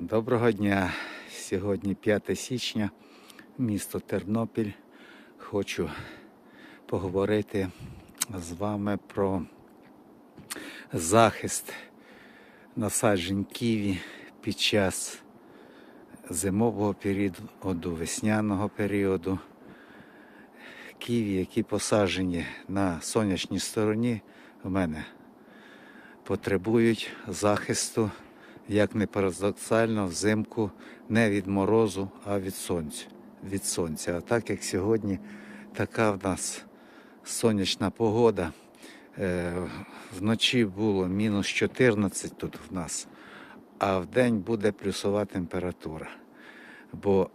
Доброго дня. Сьогодні 5 січня, місто Тернопіль. Хочу поговорити з вами про захист насаджень ківі під час зимового періоду, весняного періоду. Ківі, які посаджені на сонячній стороні, в мене потребують захисту, як не парадоксально, взимку не від морозу, а від сонця. Від сонця. А так як сьогодні така в нас сонячна погода, е, вночі було мінус 14 тут в нас, а в день буде плюсова температура. Бо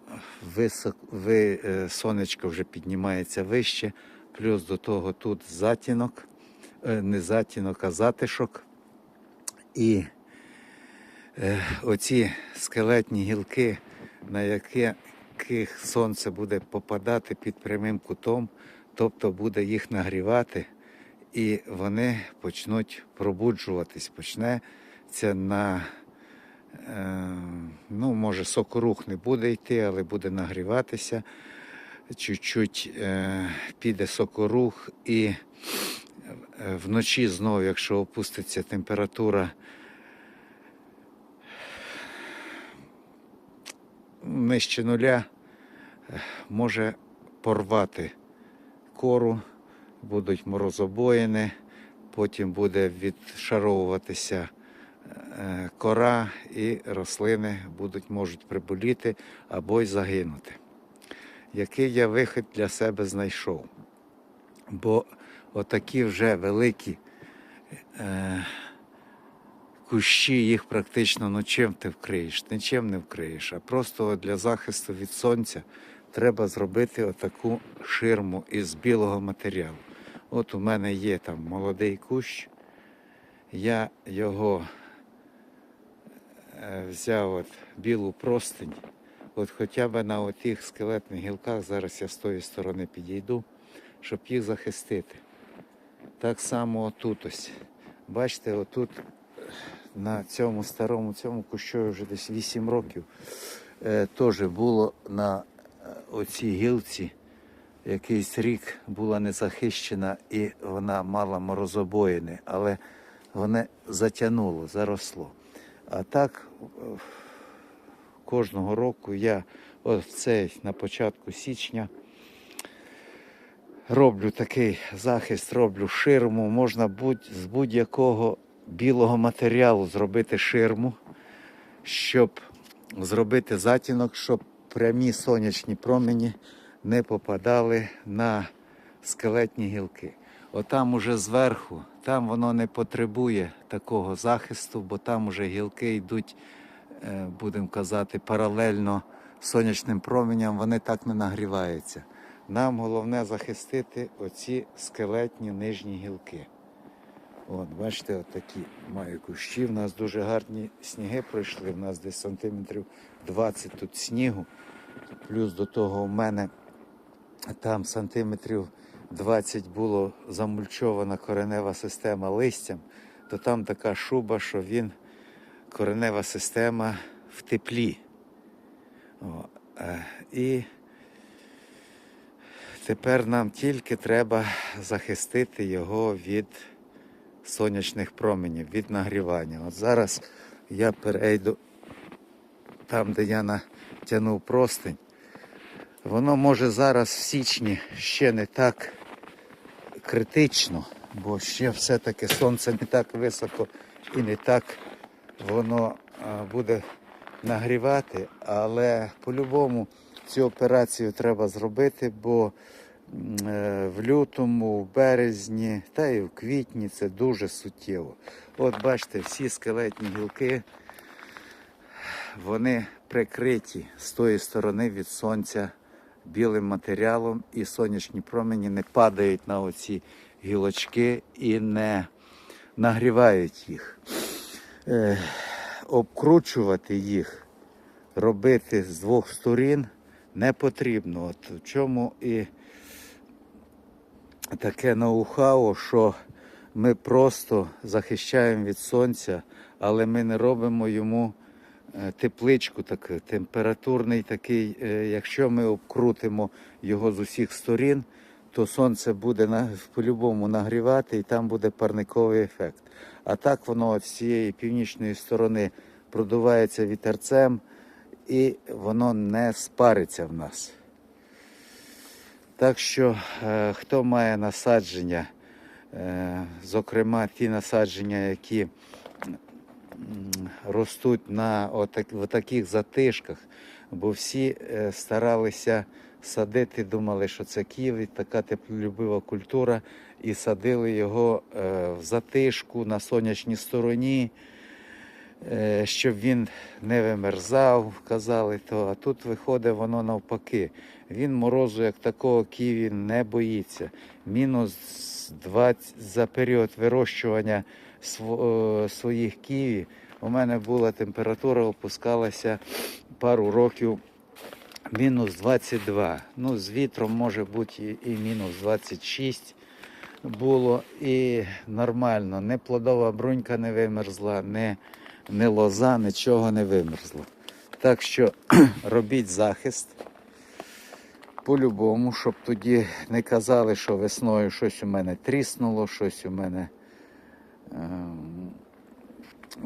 висок, ви, е, сонечко вже піднімається вище, плюс до того тут затінок, е, не затінок, а затишок. І оці скелетні гілки, на яких сонце буде попадати під прямим кутом, тобто буде їх нагрівати, і вони почнуть пробуджуватись. Почнеться на, е, ну, може, сокорух не буде йти, але буде нагріватися. Чуть-чуть е, піде сокорух і е, вночі знову, якщо опуститься температура нижче нуля, е, може порвати кору, будуть морозобоїни, потім буде відшаровуватися е, кора і рослини будуть, можуть приболіти або й загинути. Який я вихід для себе знайшов? Бо отакі вже великі е, кущі, їх практично ну чим ти вкриєш, нічим не вкриєш. А просто для захисту від сонця треба зробити отаку ширму із білого матеріалу. От у мене є там молодий кущ, я його е, взяв от білу простинь. От хоча б на отих скелетних гілках, зараз я з тої сторони підійду, щоб їх захистити. Так само отут ось. Бачите, отут на цьому старому цьому кущу вже десь 8 років е, теж було на е, оцій гілці якийсь рік була не захищена і вона мала морозобоїни, але воно затягнуло, заросло. А так кожного року я от цей на початку січня роблю такий захист, роблю ширму. Можна будь, з будь-якого білого матеріалу зробити ширму, щоб зробити затінок, щоб прямі сонячні промені не попадали на скелетні гілки. Отам уже зверху, там воно не потребує такого захисту, бо там уже гілки йдуть, е, будемо казати, паралельно сонячним променям, вони так не нагріваються. Нам головне захистити оці скелетні нижні гілки. От, бачите, от такі маю кущі. У нас дуже гарні сніги пройшли. У нас десь сантиметрів 20 тут снігу. Плюс до того у мене там сантиметрів 20 було замульчована коренева система листям, то там така шуба, що він коренева система в теплі. О, е, і тепер нам тільки треба захистити його від сонячних променів, від нагрівання. От зараз я перейду там, де я натягнув простинь. Воно може зараз в січні ще не так критично, бо ще все-таки сонце не так високо і не так воно буде нагрівати, але по-любому цю операцію треба зробити, бо в лютому, в березні та і в квітні це дуже суттєво. От бачите, всі скелетні гілки вони прикриті з тої сторони від сонця білим матеріалом, і сонячні промені не падають на оці гілочки і не нагрівають їх. Е, обкручувати їх, робити з двох сторін не потрібно. От в чому і таке ноу-хау, що ми просто захищаємо від сонця, але ми не робимо йому е, тепличку, так, температурний такий. Е, Якщо ми обкрутимо його з усіх сторін, то сонце буде по-любому нагрівати і там буде парниковий ефект. А так воно з цієї північної сторони продувається вітерцем і воно не спариться в нас. Так що, е, хто має насадження, е, зокрема ті насадження, які ростуть на отак, в таких затишках, бо всі е, старалися садити, думали, що це Київ, така теплолюбива культура, і садили його в затишку на сонячній стороні, щоб він не вимерзав, казали то. А тут виходить воно навпаки. Він морозу як такого ківі не боїться. Мінус 20 за період вирощування е, своїх ківі. У мене була температура, опускалася пару років мінус 22. Ну, з вітром може бути і мінус 26 було. І нормально. Не плодова брунька не вимерзла, не, не лоза, нічого не вимерзло. Так що робіть захист по-любому, щоб тоді не казали, що весною щось у мене тріснуло, щось у мене ем,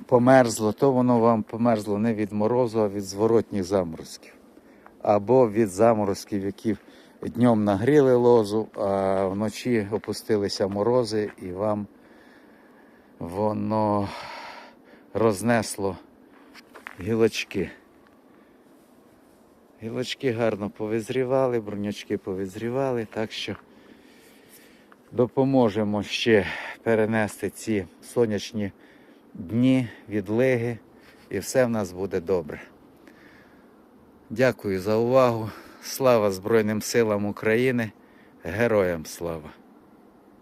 померзло, то воно вам померзло не від морозу, а від зворотніх заморозків. Або від заморозків, які днем нагріли лозу, а вночі опустилися морози, і вам воно рознесло гілочки. Гілочки гарно повизрівали, брунячки повизрівали, так що допоможемо ще перенести ці сонячні дні, відлиги, і все в нас буде добре. Дякую за увагу. Слава Збройним силам України. Героям слава!